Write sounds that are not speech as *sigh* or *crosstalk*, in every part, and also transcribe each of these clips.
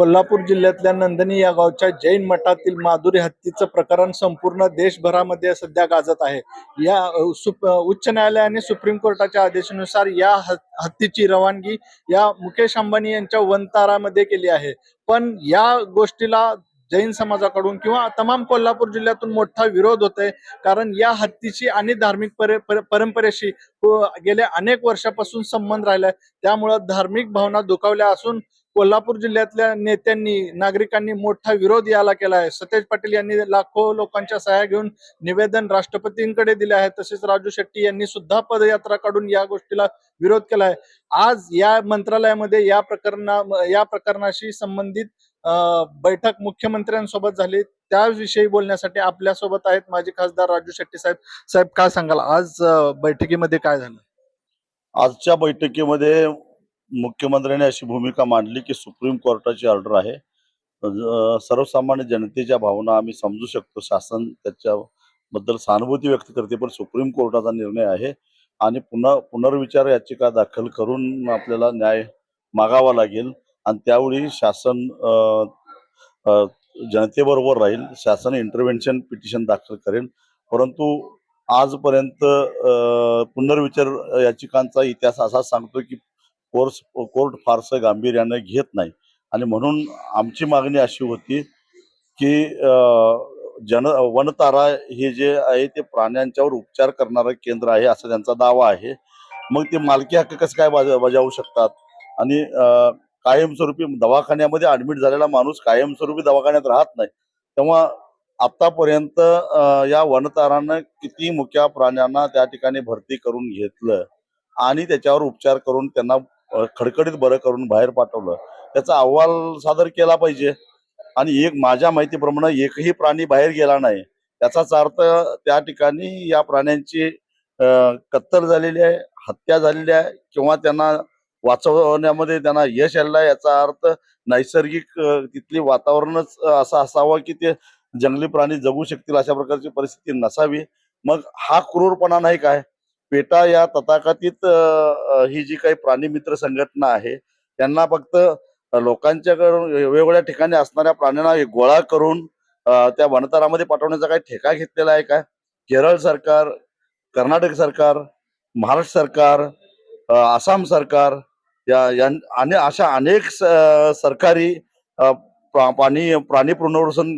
कोल्हापूर जिल्ह्यातल्या नंदनी या गावच्या जैन मठातील माधुरी हत्तीचं प्रकरण संपूर्ण देशभरामध्ये सध्या गाजत आहे. या उच्च न्यायालयाने सुप्रीम कोर्टाच्या आदेशानुसार या हत्तीची रवानगी या मुकेश अंबानी यांच्या वनतारामध्ये केली आहे. पण या गोष्टीला जैन समाजाकडून किंवा तमाम कोल्हापूर जिल्ह्यातून मोठा विरोध होतोय. कारण या हत्तीशी आणि धार्मिक परे- पर- परंपरेशी गेल्या अनेक वर्षापासून संबंध राहिलाय. त्यामुळं धार्मिक भावना दुखावल्या असून कोल्हापूर जिल्ह्यातल्या नेत्यांनी नागरिकांनी मोठा विरोध याला केला आहे. सतेज पाटील यांनी लाखो लोकांच्या सहाय्या घेऊन निवेदन राष्ट्रपतींकडे दिले आहे. तसेच राजू शेट्टी यांनी सुद्धा पदयात्रा काढून या गोष्टीला विरोध केला आहे. आज या मंत्रालयामध्ये या प्रकरणा या प्रकरणाशी संबंधित अं, बैठक मुख्यमंत्र्यांसोबत झाली. त्याविषयी बोलण्यासाठी आपल्यासोबत आहेत माजी खासदार राजू शेट्टी साहेब. साहेब काय सांगाल? आज बैठकीमध्ये काय झालं? आजच्या बैठकीमध्ये मुख्यमंत्र्यांनी अशी भूमिका मांडली की सुप्रीम कोर्टाची ऑर्डर आहे. सर्वसामान्य जनतेच्या भावना आम्ही समजू शकतो. शासन त्याच्याबद्दल सहानुभूती व्यक्त करते पण सुप्रीम कोर्टाचा निर्णय आहे आणि पुन्हा पुनर्विचार याचिका दाखल करून आपल्याला न्याय मागावा लागेल आणि त्यावेळी शासन जनतेबरोबर राहील. शासन इंटरव्हेन्शन पिटिशन दाखल करेल. परंतु आजपर्यंत पुनर्विचार याचिकांचा इतिहास असा सांगतो की कोर्स कोर्ट फारसं गांभीर्यानं घेत नाही. आणि म्हणून आमची मागणी अशी होती की जन वनतारा हे जे आहे ते प्राण्यांच्यावर उपचार करणारं केंद्र आहे असा त्यांचा दावा आहे. मग ते मालकी हक्क कसं काय बजा- बजावू शकतात? आणि कायमस्वरूपी दवाखान्यामध्ये ऍडमिट झालेला माणूस कायमस्वरूपी दवाखान्यात राहत नाही. तेव्हा आतापर्यंत या वनतारानं किती मुक्या प्राण्यांना त्या ठिकाणी भरती करून घेतलं आणि त्याच्यावर उपचार करून त्यांना खडखडीत बरं करून बाहेर पाठवलं. त्याचा अहवाल सादर केला पाहिजे. आणि एक माझ्या माहितीप्रमाणे एकही प्राणी बाहेर गेला नाही. त्याचाच अर्थ त्या ठिकाणी या प्राण्यांची कत्तल झालेली आहे हत्या झालेली आहे किंवा त्यांना वाचवण्यामध्ये त्यांना यश आलेलं आहे याचा अर्थ नैसर्गिक तिथली वातावरणच असं असावं की ते जंगली प्राणी जगू शकतील अशा प्रकारची परिस्थिती नसावी. मग हा क्रूरपणा नाही काय? पेटा या तथाकथित ही जी काही प्राणी मित्र संघटना आहे त्यांना फक्त लोकांच्याकडून वेगवेगळ्या ठिकाणी असणाऱ्या प्राण्यांना गोळा करून त्या वनतरामध्ये पाठवण्याचा काही ठेका घेतलेला आहे का? केरळ सरकार कर्नाटक सरकार महाराष्ट्र सरकार आसाम सरकार या आणि अशा अनेक सरकारी प्रा- प्राणी प्राणी पुनर्वसन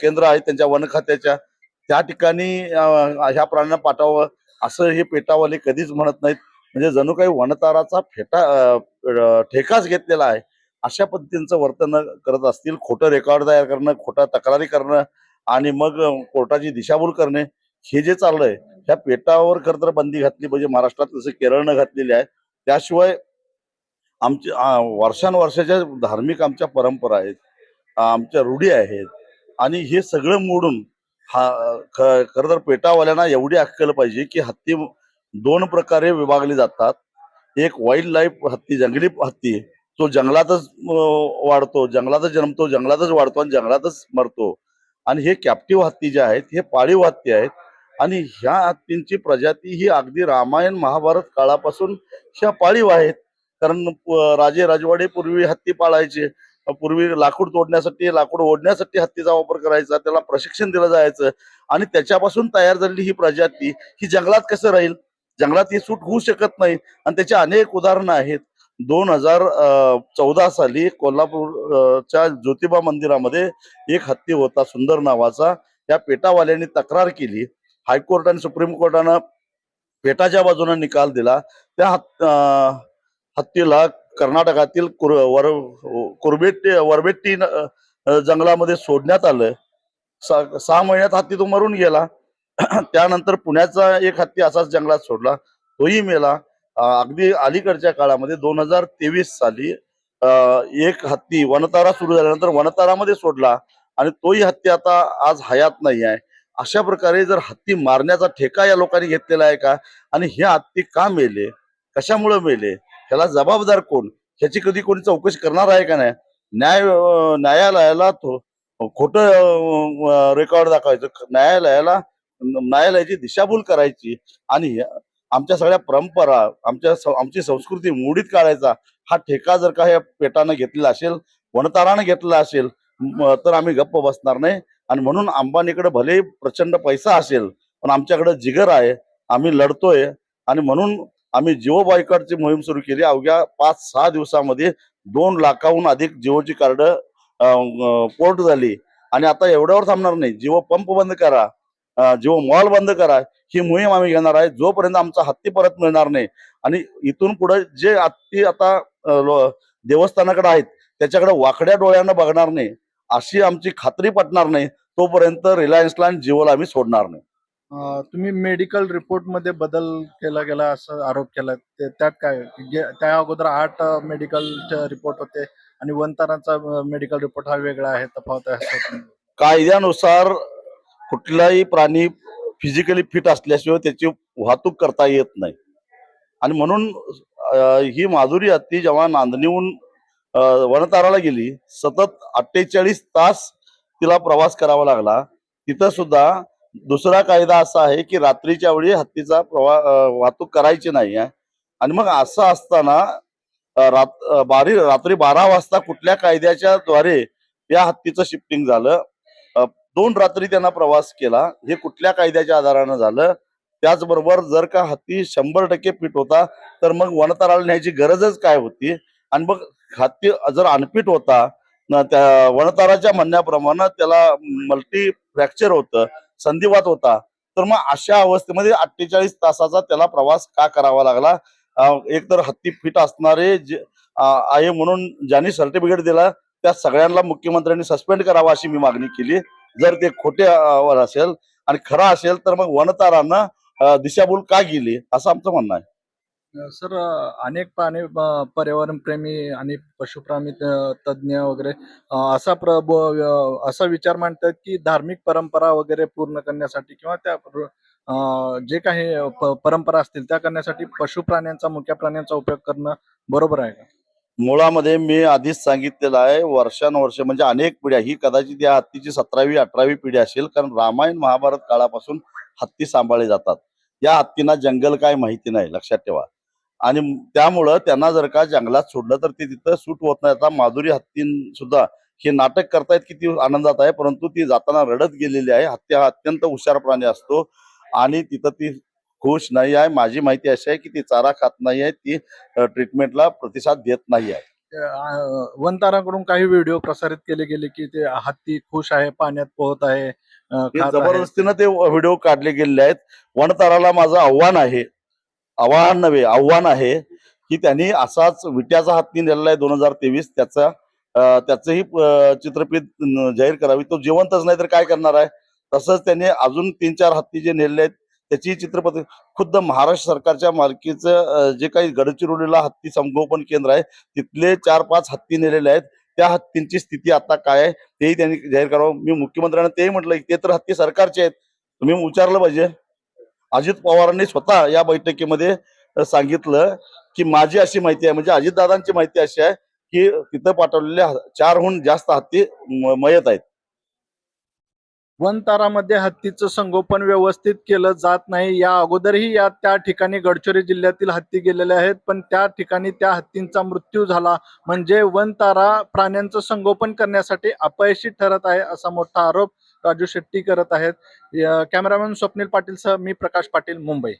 केंद्र आहेत त्यांच्या वन खात्याच्या त्या ठिकाणी ह्या प्राण्यांना पाठवावं असं हे पेटावाले कधीच म्हणत नाहीत. म्हणजे जणू काही वनताराचा फेटा ठेकाच घेतलेला आहे अशा पद्धतीचं वर्तन करत असतील. खोटं रेकॉर्ड तयार करणं खोटा तक्रारी करणं आणि मग कोर्टाची दिशाभूल करणे हे जे चाललंय ह्या पेटावर खर तर बंदी घातली पाहिजे. महाराष्ट्रात जसं केरळनं घातलेली आहे त्याशिवाय आमची वर्षानुवर्षाच्या धार्मिक आमच्या परंपरा आहेत आमच्या रूढी आहेत आणि हे सगळं मोडून हा खर खरं तर पेटावाल्यांना एवढी अक्कल पाहिजे की हत्ती दोन प्रकारे विभागली जातात. एक वाईल्ड लाईफ हत्ती जंगली हत्ती. तो जंगलातच वाढतो जंगलातच जन्मतो जंगलातच वाढतो आणि जंगलातच मरतो. आणि हे कॅप्टिव्ह हत्ती जे आहेत हे पाळीव हत्ती आहेत. आणि ह्या हत्तींची प्रजाती ही अगदी रामायण महाभारत काळापासून ह्या पाळीव आहेत. कारण राजे राजवाडे पूर्वी हत्ती पाळायचे. पूर्वी लाकूड तोडण्यासाठी लाकूड ओढण्यासाठी हत्तीचा वापर करायचा त्याला प्रशिक्षण दिलं जायचं आणि त्याच्यापासून तयार झालेली ही प्रजाती ही जंगलात कसं राहील? जंगलात ही सूट होऊ शकत नाही आणि त्याची अनेक उदाहरणं आहेत. दोन हजार चौदा साली कोल्हापूरच्या ज्योतिबा मंदिरामध्ये एक हत्ती होता सुंदर नावाचा. त्या पेटावाल्यांनी तक्रार केली. हायकोर्ट आणि सुप्रीम कोर्टानं पेटाच्या बाजूने निकाल दिला. त्या हत्- हत्तीला कर्नाटकातील कुर वर कुरबेट्टी वरबेट्टी जंगलामध्ये सोडण्यात आलं सहा महिन्यात हत्ती तो मरून गेला. *clears throat* त्यानंतर पुण्याचा एक हत्ती असाच जंगलात सोडला. तोही मेला. अगदी अलीकडच्या काळामध्ये दोन हजार तेवीस साली एक हत्ती वनतारा सुरू झाल्यानंतर वनतारामध्ये सोडला आणि तोही हत्ती आता आज हयात नाही आहे. अशा प्रकारे जर हत्ती मारण्याचा ठेका या लोकांनी घेतलेला आहे का? आणि हे हत्ती का मेले? कशामुळे मेले? त्याला जबाबदार कोण? ह्याची कधी कोणी चौकशी करणार आहे का नाही? न्याय न्यायालयाला तो खोट रेकॉर्ड दाखवायचं. न्यायालयाला न्यायालयाची दिशाभूल करायची. आणि आमच्या सगळ्या परंपरा आमच्या आमची संस्कृती मोडीत काढायचा हा ठेका जर का या पेटानं घेतलेला असेल वनतारानं घेतला असेल तर आम्ही गप्प बसणार नाही. आणि म्हणून अंबानीकडे भले प्रचंड पैसा असेल पण आमच्याकडे जिगर आहे आम्ही लढतोय. आणि म्हणून आम्ही जिओ बॉयकॉटची मोहीम सुरू केली. अवघ्या पाच सहा दिवसामध्ये दोन लाखाहून अधिक जिओची कार्ड पोर्ट झाली. आणि आता एवढ्यावर थांबणार नाही. जिओ पंप बंद करा. जिओ मॉल बंद करा. ही मोहीम आम्ही घेणार आहे. जोपर्यंत आमचा हत्ती परत मिळणार नाही. आणि इथून पुढे जे हत्ती आता देवस्थानाकडे आहेत त्याच्याकडे वाकड्या डोळ्यानं बघणार नाही. अशी आमची खात्री पटणार नाही. तोपर्यंत रिलायन्सला आणि जिओला आम्ही सोडणार नाही. तुम्ही मेडिकल रिपोर्टमध्ये बदल केला गेला असं आरोप केला ते त्यात काय? गे- त्या अगोदर आठ मेडिकल रिपोर्ट होते आणि वंतारांचा मेडिकल रिपोर्ट हा वेगळा आहे तफावत आहे कायद्यानुसार कुठलाही प्राणी फिजिकली फिट असल्याशिवाय त्याची वाहतूक करता येत नाही. आणि म्हणून अं, ही माधुरी हत्ती जेव्हा नांदणीहून अं, वनताराला गेली सतत अठ्ठेचाळीस तास तिला प्रवास करावा लागला. तिथं सुद्धा दुसरा कायदा असा आहे की रात्रीच्या वेळी हत्तीचा प्रवा वाहतूक करायची नाही आहे. आणि मग असं असताना रात बारी रात्री बारा वाजता कुठल्या कायद्याच्या द्वारे या हत्तीचं शिफ्टिंग झालं? दोन रात्री त्यांना प्रवास केला. हे कुठल्या कायद्याच्या आधारानं झालं? त्याचबरोबर जर का हत्ती शंभर टक्के फिट होता तर मग वनतराला न्यायची गरजच काय होती? आणि मग हत्ती जर अनफिट होता त्या वनताराच्या म्हणण्याप्रमाणे त्याला मल्टी फ्रॅक्चर होतं. संधिवात होता. तर मग अशा अवस्थेमध्ये अठ्ठेचाळीस तासाचा त्याला प्रवास का करावा लागला? एक तर हत्ती फिट असणारे जे आहे म्हणून ज्यांनी सर्टिफिकेट दिला त्या सगळ्यांना मुख्यमंत्र्यांनी सस्पेंड करावा अशी मी मागणी केली. जर ते खोटे असेल आणि खरा असेल तर मग वनतारांना दिशाभूल का गेली? असं आमचं म्हणणं आहे. सर अनेक प्राणी पर्यावरण प्रेमी आणि पशुप्राणी त- तज्ज्ञ वगैरे असा प्र ब- असा विचार मांडतात की धार्मिक परंपरा वगैरे पूर्ण करण्यासाठी किंवा त्या प्र- अं, जे काही प- परंपरा असतील त्या करण्यासाठी पशुप्राण्यांचा मुख्य प्राण्यांचा उपयोग करणं बरोबर आहे का? मुळामध्ये मी आधीच सांगितलेलं आहे वर्षानुवर्ष म्हणजे अनेक पिढ्या ही कदाचित या हत्तीची सतरावी अठरावी पिढी असेल कारण रामायण महाभारत काळापासून हत्ती सांभाळले जातात. या हत्तींना जंगल काय माहिती नाही लक्षात ठेवा. आणि त्यामुळं त्यांना जर का जंगलात सोडलं तर ते तिथं सूट होत नाही. आता माधुरी हत्तीं सुद्धा हे नाटक करतायत किती आनंदात आहे परंतु ती जाताना रडत गेलेली आहे. हत्ती हा अत्यंत हुशार प्राणी असतो आणि तिथं ती खुश नाही आहे. माझी माहिती अशी आहे की ती चारा खात नाही आहे. ती ट्रीटमेंटला प्रतिसाद देत नाही आहे. वनताराकडून काही व्हिडिओ प्रसारित केले गेले की ते हत्ती खुश आहे पाण्यात पोहत आहे. जबरदस्तीनं ते व्हिडिओ काढले गेलेले आहेत. वनताराला माझं आव्हान आहे. आव्हान नव्हे आव्हान आहे की त्यांनी असाच विट्याचा हत्ती नेलेला आहे दोन हजार तेवीस. त्याचा त्याचंही चित्रपट जाहीर करावी. तो जिवंतच नाही तर काय करणार आहे? तसंच त्यांनी अजून तीन चार हत्ती जे नेलेले आहेत त्याची चित्रपट खुद्द महाराष्ट्र सरकारच्या मालकीचं जे काही गडचिरोलीला हत्ती संगोपन केंद्र आहे तिथले चार पाच हत्ती नेलेले आहेत. त्या हत्तींची स्थिती आता काय आहे तेही त्यांनी जाहीर करावं. मी मुख्यमंत्र्यांना तेही म्हटलं ते तर हत्ती सरकारचे आहेत. तुम्ही विचारलं पाहिजे. अजित पवारांनी स्वतः या बैठकीमध्ये सांगितलं की माझी अशी माहिती आहे म्हणजे अजितदादांची माहिती अशी आहे की तिथं पाठवलेल्या चारहून जास्त हत्ती मयत आहेत. वनतारामध्ये हत्तीचं संगोपन व्यवस्थित केलं जात नाही. या अगोदरही या त्या ठिकाणी गडचिरोली जिल्ह्यातील हत्ती गेलेले आहेत पण त्या ठिकाणी त्या हत्तींचा मृत्यू झाला. म्हणजे वनतारा प्राण्यांचं संगोपन करण्यासाठी अपयशी ठरत आहे असा मोठा आरोप राजू शेट्टी करत आहेत. कॅमेरामॅन स्वप्नील पाटील सह मी प्रकाश पाटील मुंबई.